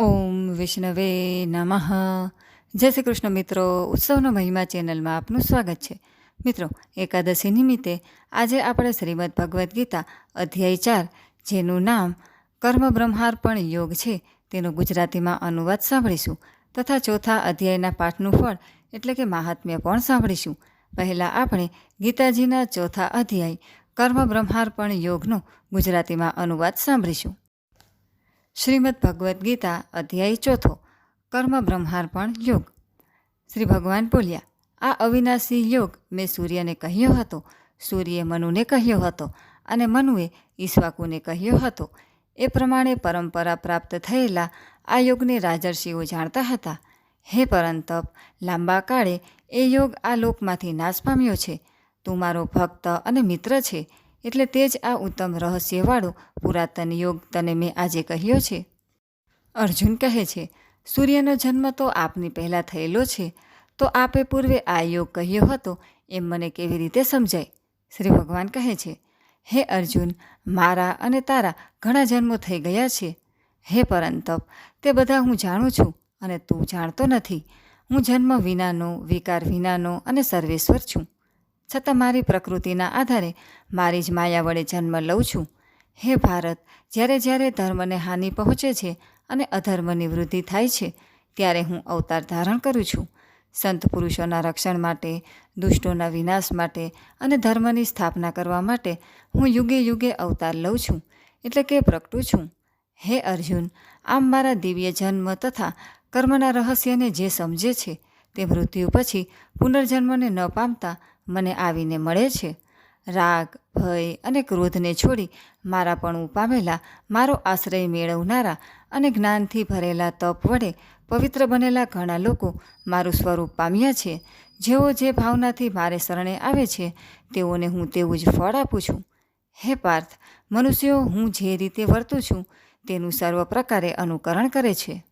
ઓમ વિષ્ણવે નમઃ. જય શ્રી કૃષ્ણ મિત્રો, ઉત્સવનો મહિમા ચેનલમાં આપનું સ્વાગત છે. મિત્રો, એકાદશી નિમિત્તે આજે આપણે શ્રીમદ ભગવદ્ ગીતા અધ્યાય ચાર, જેનું નામ કર્મ બ્રહ્માર્પણ યોગ છે, તેનો ગુજરાતીમાં અનુવાદ સાંભળીશું તથા ચોથા અધ્યાયના પાઠનું ફળ એટલે કે મહાત્મ્ય પણ સાંભળીશું. પહેલાં આપણે ગીતાજીના ચોથા અધ્યાય કર્મ બ્રહ્માર્પણ યોગનો ગુજરાતીમાં અનુવાદ સાંભળીશું. શ્રીમદ ભગવદ્ ગીતા અધ્યાય ચોથો, કર્મ બ્રહ્માર્પણ યોગ. શ્રી ભગવાન બોલ્યા, આ અવિનાશી યોગ મેં સૂર્યને કહ્યો હતો. સૂર્યે મનુને કહ્યો હતો અને મનુએ ઈશ્વાકુને કહ્યો હતો. એ પ્રમાણે પરંપરા પ્રાપ્ત થયેલા આ યોગને રાજર્ષિઓ જાણતા હતા. હે પરંતપ લાંબા કાળે એ યોગ આ લોકમાંથી નાશ પામ્યો છે. તું મારો ભક્ત અને મિત્ર છે. એટલે તે જ આ ઉત્તમ રહસ્યવાળો પુરાતન યોગ તને મેં આજે કહ્યો છે. અર્જુન કહે છે, સૂર્યનો જન્મ તો આપની પહેલાં થયેલો છે. તો આપે પૂર્વે આ યોગ કહ્યો હતો, એમ મને કેવી રીતે સમજાય? શ્રી ભગવાન કહે છે, હે અર્જુન, મારા અને તારા ઘણા જન્મો થઈ ગયા છે. હે પરંતપ તે બધા હું જાણું છું અને તું જાણતો નથી. હું જન્મ વિનાનો, વિકાર વિનાનો અને સર્વેશ્વર છું. છતાં મારી પ્રકૃતિના આધારે મારી જ માયા વડે જન્મ લઉં છું. હે ભારત, જ્યારે જ્યારે ધર્મને હાનિ પહોંચે છે અને અધર્મની વૃદ્ધિ થાય છે, ત્યારે હું અવતાર ધારણ કરું છું. સંત પુરુષોના રક્ષણ માટે, દુષ્ટોના વિનાશ માટે અને ધર્મની સ્થાપના કરવા માટે હું યુગે યુગે અવતાર લઉં છું, એટલે કે પ્રગટું છું. હે અર્જુન, આમ મારા દિવ્ય જન્મ તથા કર્મના રહસ્યને જે સમજે છે, તે મૃત્યુ પછી પુનર્જન્મને ન પામતા મને આવીને મળે છે. રાગ, ભય અને ક્રોધને છોડી મારા પણ પામેલા મારો આશ્રય મેળવનારા અને જ્ઞાનથી ભરેલા તપ વડે પવિત્ર બનેલા ઘણા લોકો મારું સ્વરૂપ પામ્યા છે. જેઓ જે ભાવનાથી મારે શરણે આવે છે, તેઓને હું તેવું જ ફળ આપું છું. હે પાર્થ, મનુષ્યો હું જે રીતે વર્તું છું, તેનું સર્વ પ્રકારે અનુકરણ કરે છે.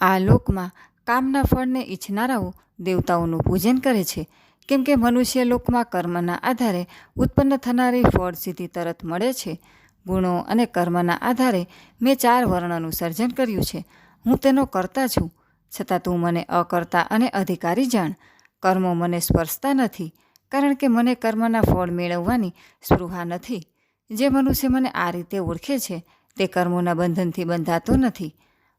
આ લોકમાં કામના ફળને ઈચ્છનારાઓ દેવતાઓનું પૂજન કરે છે. કેમ કે મનુષ્ય લોકમાં કર્મના આધારે ઉત્પન્ન થનારી ફળ સીધી તરત મળે છે. ગુણો અને કર્મના આધારે મેં ચાર વર્ણનું સર્જન કર્યું છે. હું તેનો કરતા છું. છતાં તું મને અકર્તા અને અધિકારી જાણ. કર્મો મને સ્પર્શતા નથી, કારણ કે મને કર્મના ફળ મેળવવાની સ્પૃહા નથી. જે મનુષ્ય મને આ રીતે ઓળખે છે, તે કર્મોના બંધનથી બંધાતો નથી.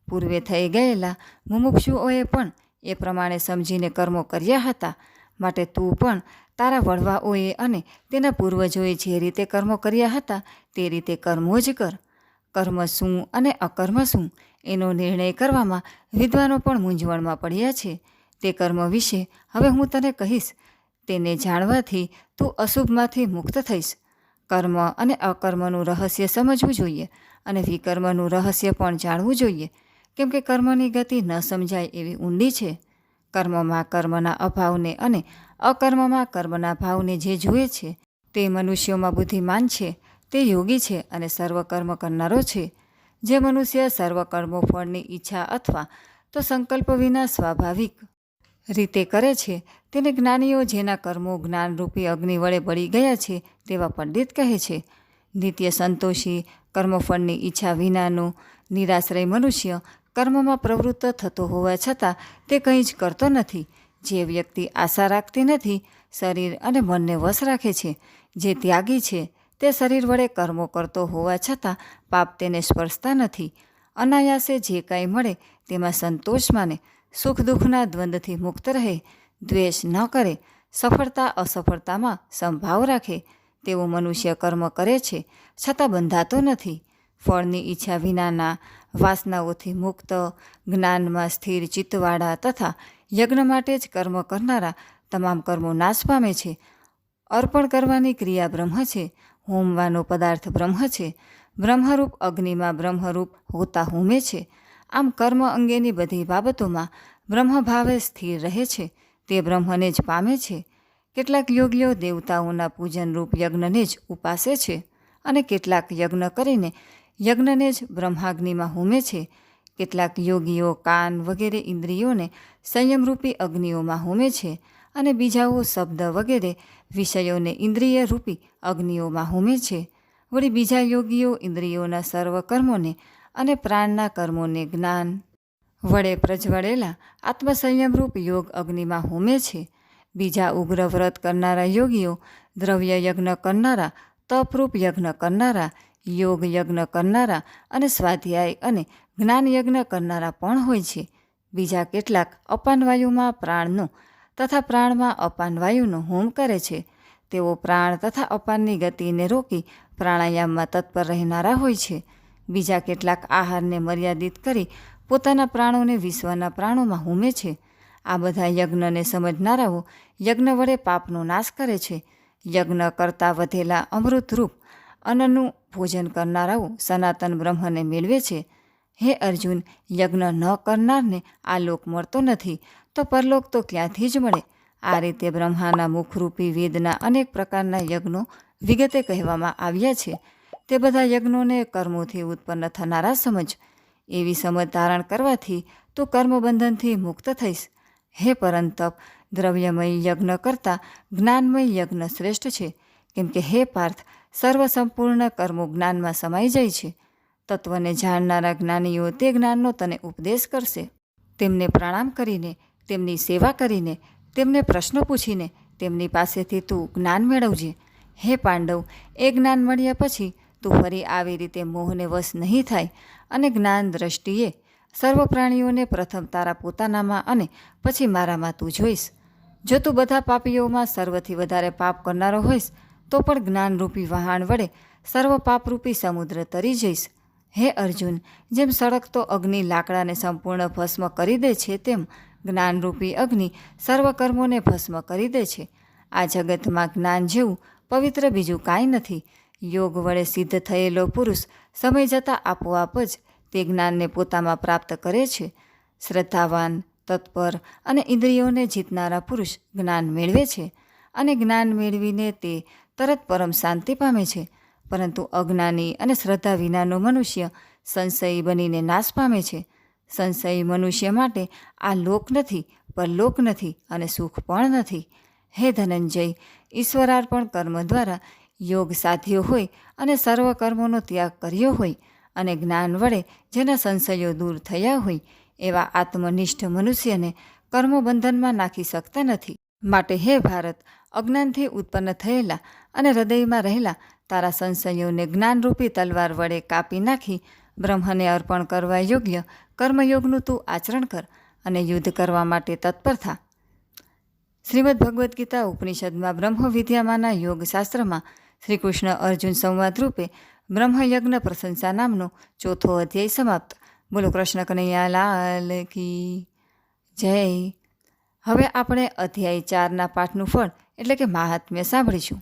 પૂર્વે થઈ ગયેલા મુમુક્ષુઓએ પણ એ પ્રમાણે સમજીને કર્મો કર્યા હતા. માટે તું પણ તારા વડવાઓએ અને તેના પૂર્વજોએ જે રીતે કર્મો કર્યા હતા તે રીતે કર્મો જ કર. કર્મ શું અને અકર્મ શું એનો નિર્ણય કરવામાં વિદ્વાનો પણ મૂંઝવણમાં પડ્યા છે. તે કર્મ વિશે હવે હું તને કહીશ. તેને જાણવાથી તું અશુભમાંથી મુક્ત થઈશ. કર્મ અને અકર્મનું રહસ્ય સમજવું જોઈએ અને વિકર્મનું રહસ્ય પણ જાણવું જોઈએ. કેમ કે કર્મની ગતિ ન સમજાય એવી ઊંડી છે. કર્મમાં કર્મના અભાવને અને અકર્મમાં કર્મના ભાવને જે જુએ છે, તે મનુષ્યોમાં બુદ્ધિમાન છે, તે યોગી છે અને સર્વકર્મ કરનારો છે. જે મનુષ્ય સર્વકર્મો ફળની ઈચ્છા અથવા તો સંકલ્પ વિના સ્વાભાવિક રીતે કરે છે, તેને જ્ઞાનીઓ જેના કર્મો જ્ઞાનરૂપી અગ્નિ વડે બળી ગયા છે, તેવા પંડિત કહે છે. નિત્ય સંતોષી કર્મફળની ઈચ્છા વિનાનો નિરાશ્રય મનુષ્ય કર્મમાં પ્રવૃત્ત થતો હોવા છતાં તે કંઈ જ કરતો નથી. જે વ્યક્તિ આશા રાખતી નથી, શરીર અને મનને વશ રાખે છે, જે ત્યાગી છે, તે શરીર વડે કર્મો કરતો હોવા છતાં પાપ તેને સ્પર્શતા નથી. અનાયાસે જે કાંઈ મળે તેમાં સંતોષ માને, સુખ દુઃખના દ્વંદથી મુક્ત રહે, દ્વેષ ન કરે, સફળતા અસફળતામાં સંભાવ રાખે. તેવો મનુષ્ય કર્મ કરે છે છતાં બંધાતો નથી. ફળની ઈચ્છા વિનાના વાસનાઓથી મુક્ત, જ્ઞાનમાં સ્થિર ચિત્તવાળા તથા યજ્ઞ માટે જ કર્મ કરનારા તમામ કર્મો નાશ પામે છે. અર્પણ કરવાની ક્રિયા બ્રહ્મ છે. હોમવાનો પદાર્થ બ્રહ્મ છે. બ્રહ્મરૂપ અગ્નિમાં બ્રહ્મરૂપ હોતા હોમે છે. આમ કર્મ અંગેની બધી બાબતોમાં બ્રહ્મભાવે સ્થિર રહે છે. તે બ્રહ્મને જ પામે છે. કેટલાક યોગીઓ દેવતાઓના પૂજનરૂપ યજ્ઞને જ ઉપાસે છે અને કેટલાક યજ્ઞ કરીને યજ્ઞને જ બ્રહ્માગ્નિમાં હોમે છે. કેટલાક યોગીઓ કાન વગેરે ઇન્દ્રિયોને સંયમરૂપી અગ્નિઓમાં હોમે છે અને બીજાઓ શબ્દ વગેરે વિષયોને ઇન્દ્રિય રૂપી અગ્નિઓમાં હોમે છે. વળી બીજા યોગીઓ ઇન્દ્રિયોના સર્વ કર્મોને અને પ્રાણના કર્મોને જ્ઞાન વડે પ્રજવળેલા આત્મસંયમરૂપ યોગ અગ્નિમાં હોમે છે. બીજા ઉગ્ર વ્રત કરનારા યોગીઓ દ્રવ્ય યજ્ઞ કરનારા, તપરૂપ યજ્ઞ કરનારા યોગ યજ્ઞ કરનારા અને સ્વાધ્યાય અને જ્ઞાન યજ્ઞ કરનારા પણ હોય છે. બીજા કેટલાક અપાનવાયુમાં પ્રાણનો તથા પ્રાણમાં અપાનવાયુનો હોમ કરે છે. તેઓ પ્રાણ તથા અપાનની ગતિને રોકી પ્રાણાયામમાં તત્પર રહેનારા હોય છે. બીજા કેટલાક આહારને મર્યાદિત કરી પોતાના પ્રાણોને વિશ્વના પ્રાણોમાં હોમે છે. આ બધા યજ્ઞને સમજનારાઓ યજ્ઞ વડે પાપનો નાશ કરે છે. યજ્ઞ કરતાં વધેલા અમૃતરૂપ અન્નનું ભોજન કરનારાઓ સનાતન બ્રહ્મને મેળવે છે. હે અર્જુન, યજ્ઞ ન કરનારને આ લોક મળતો નથી, તો પરલોક તો ક્યાંથી જ મળે? આ રીતે બ્રહ્માના મુખરૂપી વેદના અનેક પ્રકારના યજ્ઞો વિગતે કહેવામાં આવ્યા છે. તે બધા યજ્ઞોને કર્મોથી ઉત્પન્ન થનારા સમજ. એવી સમજ ધારણ કરવાથી તું કર્મબંધનથી મુક્ત થઈશ. હે પરંતપ, દ્રવ્યમય યજ્ઞ કરતાં જ્ઞાનમય યજ્ઞ શ્રેષ્ઠ છે. કેમ કે હે પાર્થ સર્વ સંપૂર્ણ કર્મો જ્ઞાનમાં સમાઈ જાય છે. તત્વને જાણનારા જ્ઞાનીઓ તે જ્ઞાનનો તને ઉપદેશ કરશે. તેમને પ્રણામ કરીને, તેમની સેવા કરીને, તેમને પ્રશ્નો પૂછીને, તેમની પાસેથી તું જ્ઞાન મેળવજે. હે પાંડવ, એ જ્ઞાન મળ્યા પછી તું ફરી આવી રીતે મોહને વશ નહીં થાય અને જ્ઞાન દ્રષ્ટિએ સર્વ પ્રાણીઓને પ્રથમ તારા પોતાનામાં અને પછી મારામાં તું જોઈશ. જો તું બધા પાપીઓમાં સર્વથી વધારે પાપ કરનારો હોઈશ તો પણ જ્ઞાનરૂપી વહાણ વડે સર્વ પાપરૂપી સમુદ્ર તરી જઈશ. હે અર્જુન, જેમ સળગતો અગ્નિ લાકડાને સંપૂર્ણ ભસ્મ કરી દે છે, તેમ જ્ઞાનરૂપી અગ્નિ સર્વ કર્મોને ભસ્મ કરી દે છે. આ જગતમાં જ્ઞાન જેવું પવિત્ર બીજું કાંઈ નથી. યોગ વડે સિદ્ધ થયેલો પુરુષ સમય જતાં આપોઆપ જ તે જ્ઞાનને પોતામાં પ્રાપ્ત કરે છે. શ્રદ્ધાવાન, તત્પર અને ઇન્દ્રિયોને જીતનારા પુરુષ જ્ઞાન મેળવે છે અને જ્ઞાન મેળવીને તે તરત પરમ શાંતિ પામે છે. પરંતુ અજ્ઞાની અને શ્રદ્ધા વિનાનો મનુષ્ય સંશયી બનીને નાશ પામે છે. સંશયી મનુષ્ય માટે આ લોક નથી, પરલોક નથી અને સુખ પણ નથી. હે ધનંજય, ઈશ્વરાર્પણ કર્મ દ્વારા યોગ સાધ્યો હોય અને સર્વ કર્મોનો ત્યાગ કર્યો હોય અને જ્ઞાન વડે જેના સંશયો દૂર થયા હોય એવા આત્મનિષ્ઠ મનુષ્યને કર્મબંધનમાં નાખી શકતા નથી. માટે હે ભારત, અજ્ઞાનથી ઉત્પન્ન થયેલા અને હૃદયમાં રહેલા તારા સંશયોને જ્ઞાનરૂપી તલવાર વડે કાપી નાખી, બ્રહ્મને અર્પણ કરવા યોગ્ય કર્મયોગનું તું આચરણ કર અને યુદ્ધ કરવા માટે તત્પર થા. શ્રીમદ ભગવદ્ ગીતા ઉપનિષદમાં બ્રહ્મવિદ્યામાંના યોગશાસ્ત્રમાં શ્રી કૃષ્ણ અર્જુન સંવાદ રૂપે બ્રહ્મયજ્ઞ પ્રશંસા નામનો ચોથો અધ્યાય સમાપ્ત. બોલો કૃષ્ણ કનૈયા લાલ કી જય. હવે આપણે અધ્યાય ચારના પાઠનું ફળ, એટલે કે મહાત્મ્ય સાંભળીશું.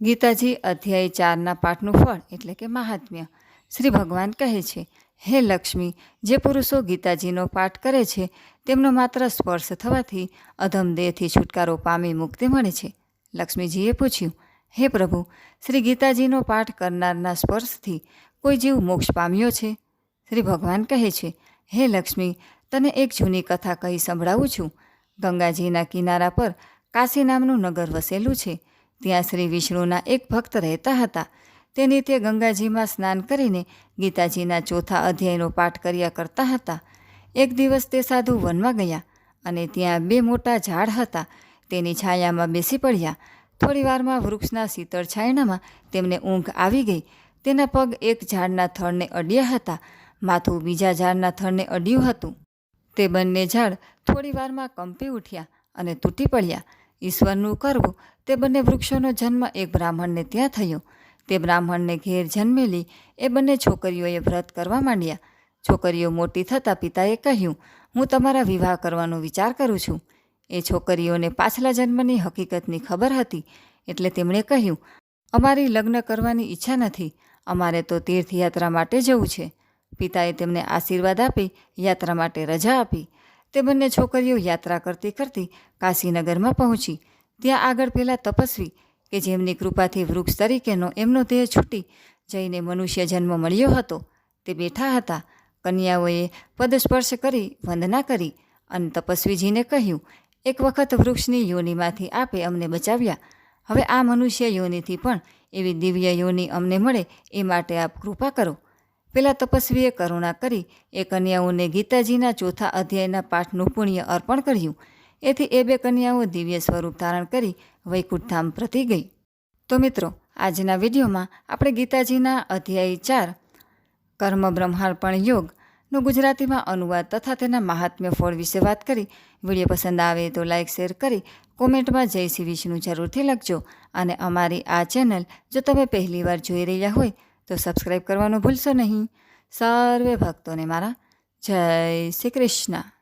ગીતાજી અધ્યાય ચારના પાઠનું ફળ, એટલે કે મહાત્મ્ય. શ્રી ભગવાન કહે છે, હે લક્ષ્મી, જે પુરુષો ગીતાજીનો પાઠ કરે છે, તેમનો માત્ર સ્પર્શ થવાથી અધમ દેહથી છુટકારો પામી મુક્તિ મળે છે. લક્ષ્મીજીએ પૂછ્યું, હે પ્રભુ, શ્રી ગીતાજીનો પાઠ કરનારના સ્પર્શથી કોઈ જીવ મોક્ષ પામ્યો છે? શ્રી ભગવાન કહે છે, હે લક્ષ્મી, તને એક જૂની કથા કહી સંભળાવું છું. ગંગાજીના કિનારા પર કાશી નામનું નગર વસેલું છે. ત્યાં શ્રી વિષ્ણુના એક ભક્ત રહેતા હતા. તેની તે ગંગાજીમાં સ્નાન કરીને ગીતાજીના ચોથા અધ્યાયનો પાઠ કર્યા કરતા હતા. એક દિવસ તે સાધુ વનમાં ગયા અને ત્યાં બે મોટા ઝાડ હતા. તેની છાયામાં બેસી પડ્યા. થોડી વારમાં વૃક્ષના શીતળ છાયણામાં તેમને ઊંઘ આવી ગઈ. તેના પગ એક ઝાડના થળને અડ્યા હતા. માથું બીજા ઝાડના થળને અડ્યું હતું. તે બંને ઝાડ થોડી વારમાં કંપી ઉઠ્યા અને તૂટી પડ્યા. ઈશ્વરનું કરવું તે બંને વૃક્ષોનો જન્મ એક બ્રાહ્મણને ત્યાં થયો. તે બ્રાહ્મણને ઘેર જન્મેલી એ બંને છોકરીઓએ વ્રત કરવા માંડ્યા. છોકરીઓ મોટી થતાં પિતાએ કહ્યું, હું તમારા વિવાહ કરવાનો વિચાર કરું છું. એ છોકરીઓને પાછલા જન્મની હકીકતની ખબર હતી એટલે તેમણે કહ્યું, અમારી લગ્ન કરવાની ઈચ્છા નથી. અમારે તો તીર્થયાત્રા માટે જવું છે. પિતાએ તેમને આશીર્વાદ આપી, યાત્રા માટે રજા આપી. તે બંને છોકરીઓ યાત્રા કરતી કરતી કાશીનગરમાં પહોંચી. ત્યાં આગળ પહેલાં તપસ્વી, કે જેમની કૃપાથી વૃક્ષ તરીકેનો એમનો દેહ છૂટી જઈને મનુષ્ય જન્મ મળ્યો હતો, તે બેઠા હતા. કન્યાઓએ પદસ્પર્શ કરી વંદના કરી અને તપસ્વીજીને કહ્યું, એક વખત વૃક્ષની યોનિમાંથી આપે અમને બચાવ્યા. હવે આ મનુષ્ય યોનિથી પણ એવી દિવ્ય યોનિ અમને મળે, એ માટે આપ કૃપા કરો. પેલા તપસ્વીએ કરુણા કરી એ કન્યાઓને ગીતાજીના ચોથા અધ્યાયના પાઠનું પુણ્ય અર્પણ કર્યું. એથી એ બે કન્યાઓ દિવ્ય સ્વરૂપ ધારણ કરી વૈકુંઠધામ પ્રતિ ગઈ. તો મિત્રો, આજના વિડીયોમાં આપણે ગીતાજીના અધ્યાય ચાર, કર્મ બ્રહ્માર્પણ યોગનો ગુજરાતીમાં અનુવાદ તથા તેના મહાત્મ્ય ફળ વિશે વાત કરી. વીડિયો પસંદ આવે તો લાઇક શેર કરી, કોમેન્ટમાં જય શ્રી વિષ્ણુ જરૂરથી લખજો. અને અમારી આ ચેનલ જો તમે પહેલીવાર જોઈ રહ્યા હોય તો સબસ્ક્રાઈબ કરવાનું ભૂલશો નહીં. સર્વે ભક્તોને મારા જય શ્રી કૃષ્ણ.